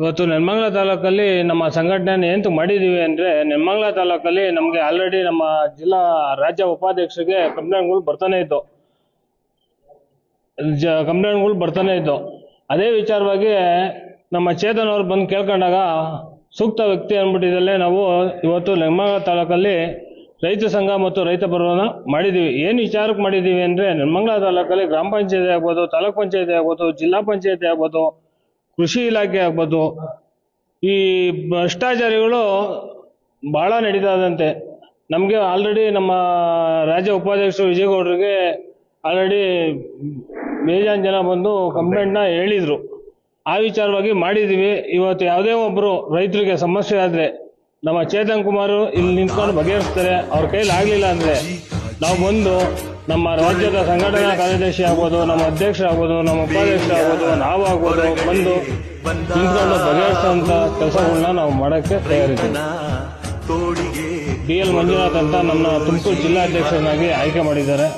ಇವತ್ತು ನೆಲಮಂಗಲ ತಾಲೂಕಲ್ಲಿ ನಮ್ಮ ಸಂಘಟನೆ ಎಂತ ಮಾಡಿದೀವಿ ಅಂದ್ರೆ ನೆಲಮಂಗಲ ತಾಲೂಕಲ್ಲಿ ನಮಗೆ ಆಲ್ರೆಡಿ ನಮ್ಮ ಜಿಲ್ಲಾ ರಾಜ್ಯ ಉಪಾಧ್ಯಕ್ಷರಿಗೆ ಕಂಪ್ಲೇಂಟ್ಗಳು ಬರ್ತಾನೆ ಇತ್ತು ಜ ಕಂಪ್ಲೇಂಟ್ಗಳು ಬರ್ತಾನೆ ಇತ್ತು ಅದೇ ವಿಚಾರವಾಗಿ ನಮ್ಮ ಚೇತನ್ ಅವ್ರು ಬಂದು ಕೇಳ್ಕೊಂಡಾಗ ಸೂಕ್ತ ವ್ಯಕ್ತಿ ಅಂದ್ಬಿಟ್ಟಿದ್ದಲ್ಲೇ ನಾವು ಇವತ್ತು ನೆಲಮಂಗಲ ತಾಲೂಕಲ್ಲಿ ರೈತ ಸಂಘ ಮತ್ತು ರೈತ ಪರ್ವನ ಮಾಡಿದ್ದೀವಿ ಏನು ವಿಚಾರಕ್ಕೆ ಮಾಡಿದ್ದೀವಿ ಅಂದರೆ ನೆಲಮಂಗಲ ತಾಲೂಕಲ್ಲಿ ಗ್ರಾಮ ಪಂಚಾಯತಿ ಆಗ್ಬೋದು, ತಾಲೂಕ್ ಪಂಚಾಯತಿ ಆಗ್ಬೋದು, ಜಿಲ್ಲಾ ಪಂಚಾಯತಿ ಆಗ್ಬೋದು ಕೃಷಿ ಇಲಾಖೆ ಆಗ್ಬೋದು. ಈ ಭ್ರಷ್ಟಾಚಾರಿಗಳು ಭಾಳ ನಡೀತಾ ಇದಂತೆ ನಮಗೆ ಆಲ್ರೆಡಿ ನಮ್ಮ ರಾಜ್ಯ ಉಪಾಧ್ಯಕ್ಷರು ವಿಜಯಗೌಡರಿಗೆ ಆಲ್ರೆಡಿ ಬೇಜಾನ್ ಜನ ಬಂದು ಕಂಪ್ಲೇಂಟ್ನ ಹೇಳಿದರು. ಆ ವಿಚಾರವಾಗಿ ಮಾಡಿದ್ದೀವಿ ಇವತ್ತು ಯಾವುದೇ ಒಬ್ಬರು ರೈತರಿಗೆ ಸಮಸ್ಯೆ ಆದರೆ ನಮ್ಮ ಚೇತನ್ ಕುಮಾರ್ ಇಲ್ಲಿ ನಿಂತ್ಕೊಂಡು ಬಗೆಹರಿಸ್ತಾರೆ. ಅವ್ರ ಕೈಲಿ ಆಗಲಿಲ್ಲ ಅಂದರೆ ನಾವು ಬಂದು ನಮ್ಮ ರಾಜ್ಯದ ಸಂಘಟನಾ ಕಾರ್ಯದರ್ಶಿ ಆಗ್ಬೋದು ನಮ್ಮ ಅಧ್ಯಕ್ಷರಾಗ್ಬೋದು ನಮ್ಮ ಉಪಾಧ್ಯಕ್ಷರಾಗ್ಬೋದು ನಾವು ಆಗ್ಬೋದು ಬಂದು ನಿಂತ್ಕೊಂಡು ಬಗೆಹರಿಸುವಂತ ಕೆಲಸಗಳನ್ನ ನಾವು ಮಾಡೋಕ್ಕೆ ತಯಾರಿದ್ದೀವಿ. ಬಿ ಡಿ ಎಲ್ ಮಂಜುನಾಥ್ ಅಂತ ನಮ್ಮ ತುಮಕೂರು ಜಿಲ್ಲಾಧ್ಯಕ್ಷರನ್ನಾಗಿ ಆಯ್ಕೆ ಮಾಡಿದ್ದಾರೆ.